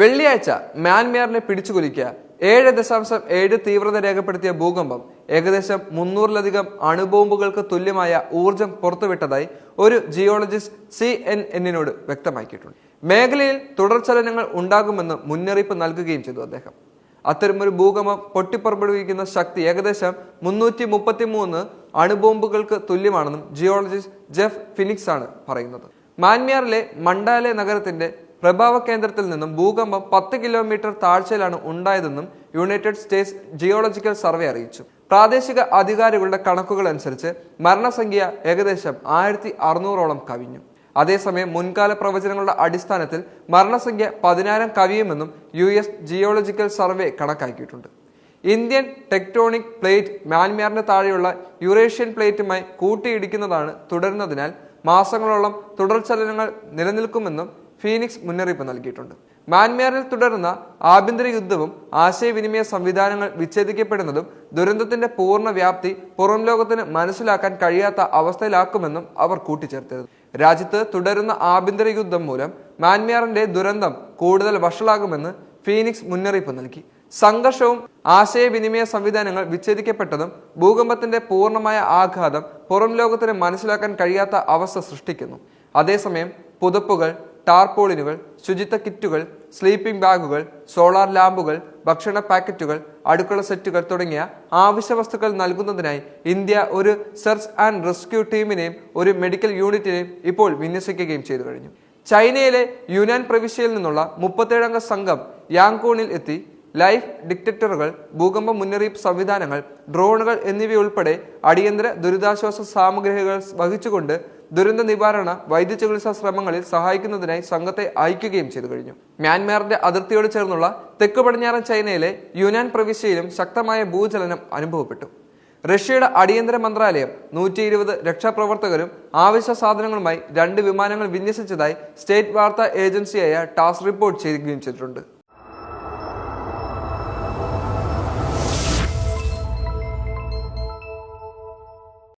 വെള്ളിയാഴ്ച മ്യാൻമാറിനെ പിടിച്ചുകൊലിക്കുക ഏഴ് ദശാംശം ഏഴ് തീവ്രത രേഖപ്പെടുത്തിയ ഭൂകമ്പം ഏകദേശം മുന്നൂറിലധികം അണുബോംബുകൾക്ക് തുല്യമായ ഊർജം പുറത്തുവിട്ടതായി ഒരു ജിയോളജിസ്റ്റ് സി എൻ എന്നിനോട് വ്യക്തമാക്കിയിട്ടുണ്ട്. മേഖലയിൽ തുടർചലനങ്ങൾ ഉണ്ടാകുമെന്ന് മുന്നറിയിപ്പ് നൽകുകയും ചെയ്തു അദ്ദേഹം. അത്തരമൊരു ഭൂകമ്പം പൊട്ടിപ്പുറപ്പെടുവിക്കുന്ന ശക്തി ഏകദേശം മുന്നൂറ്റി മുപ്പത്തി മൂന്ന് അണുബോംബുകൾക്ക് തുല്യമാണെന്നും ജിയോളജിസ്റ്റ് ജെഫ് ഫിനിക്സ് ആണ് പറയുന്നത്. മാൻമിയാറിലെ മണ്ടാലെ നഗരത്തിന്റെ പ്രഭാവ കേന്ദ്രത്തിൽ നിന്നും ഭൂകമ്പം പത്ത് കിലോമീറ്റർ താഴ്ചയിലാണ് ഉണ്ടായതെന്നും യുണൈറ്റഡ് സ്റ്റേറ്റ്സ് ജിയോളജിക്കൽ സർവേ അറിയിച്ചു. പ്രാദേശിക അധികാരികളുടെ കണക്കുകൾ അനുസരിച്ച് മരണസംഖ്യ ഏകദേശം ആയിരത്തി അറുന്നൂറോളം കവിഞ്ഞു. അതേസമയം മുൻകാല പ്രവചനങ്ങളുടെ അടിസ്ഥാനത്തിൽ മരണസംഖ്യ പതിനായിരം കവിയുമെന്നും യു എസ് ജിയോളജിക്കൽ സർവേ കണക്കാക്കിയിട്ടുണ്ട്. ഇന്ത്യൻ ടെക്ടോണിക് പ്ലേറ്റ് മ്യാൻമാറിന് താഴെയുള്ള യുറേഷ്യൻ പ്ലേറ്റുമായി കൂട്ടിയിടിക്കുന്നതാണ് തുടരുന്നതിനാൽ മാസങ്ങളോളം തുടർചലനങ്ങൾ നിലനിൽക്കുമെന്നും ഫീനിക്സ് മുന്നറിയിപ്പ് നൽകിയിട്ടുണ്ട്. മ്യാൻമാറിൽ തുടരുന്ന ആഭ്യന്തര യുദ്ധവും ആശയവിനിമയ സംവിധാനങ്ങൾ വിച്ഛേദിക്കപ്പെടുന്നതും ദുരന്തത്തിന്റെ പൂർണ വ്യാപ്തി പുറം ലോകത്തിന് മനസ്സിലാക്കാൻ കഴിയാത്ത അവസ്ഥയിലാക്കുമെന്നും അവർ കൂട്ടിച്ചേർത്തിരുന്നു രാജ്യത്ത് തുടരുന്ന ആഭ്യന്തര യുദ്ധം മൂലം മ്യാൻമാറിന്റെ ദുരന്തം കൂടുതൽ വഷളാകുമെന്ന് ഫീനിക്സ് മുന്നറിയിപ്പ് നൽകി. സംഘർഷവും ആശയവിനിമയ സംവിധാനങ്ങൾ വിച്ഛേദിക്കപ്പെട്ടതും ഭൂകമ്പത്തിന്റെ പൂർണമായ ആഘാതം പുറം ലോകത്തിന് മനസ്സിലാക്കാൻ കഴിയാത്ത അവസ്ഥ സൃഷ്ടിക്കുന്നു. അതേസമയം പുതപ്പുകൾ ടാർപോളിനുകൾ ശുചിത്വ കിറ്റുകൾ സ്ലീപ്പിംഗ് ബാഗുകൾ സോളാർ ലാമ്പുകൾ ഭക്ഷണ പാക്കറ്റുകൾ അടുക്കള സെറ്റുകൾ തുടങ്ങിയ ആവശ്യ വസ്തുക്കൾ നൽകുന്നതിനായി ഇന്ത്യ ഒരു സെർച്ച് ആൻഡ് റെസ്ക്യൂ ടീമിനെയും ഒരു മെഡിക്കൽ യൂണിറ്റിനെയും ഇപ്പോൾ വിന്യസിക്കുകയും ചെയ്തു കഴിഞ്ഞു. ചൈനയിലെ യുനാൻ പ്രവിശ്യയിൽ നിന്നുള്ള മുപ്പത്തേഴംഗ സംഘം യാങ്കൂണിൽ എത്തി. ലൈഫ് ഡിറ്റക്ടറുകൾ ഭൂകമ്പ മുന്നറിയിപ്പ് സംവിധാനങ്ങൾ ഡ്രോണുകൾ എന്നിവയുൾപ്പെടെ അടിയന്തര ദുരിതാശ്വാസ സാമഗ്രികൾ വഹിച്ചുകൊണ്ട് ദുരന്ത നിവാരണ വൈദ്യ ചികിത്സാ ശ്രമങ്ങളിൽ സഹായിക്കുന്നതിനായി സംഘത്തെ അയക്കുകയും ചെയ്തു കഴിഞ്ഞു. മ്യാൻമാറിന്റെ അതിർത്തിയോട് ചേർന്നുള്ള തെക്ക് പടിഞ്ഞാറൻ ചൈനയിലെ യുനാൻ പ്രവിശ്യയിലും ശക്തമായ ഭൂചലനം അനുഭവപ്പെട്ടു. റഷ്യയുടെ അടിയന്തര മന്ത്രാലയം നൂറ്റി ഇരുപത് രക്ഷാപ്രവർത്തകരും ആവശ്യ സാധനങ്ങളുമായി രണ്ട് വിമാനങ്ങൾ വിന്യസിച്ചതായി സ്റ്റേറ്റ് വാർത്താ ഏജൻസിയായ ടാസ് റിപ്പോർട്ട് ചെയ്യുകയും ചെയ്തിട്ടുണ്ട്.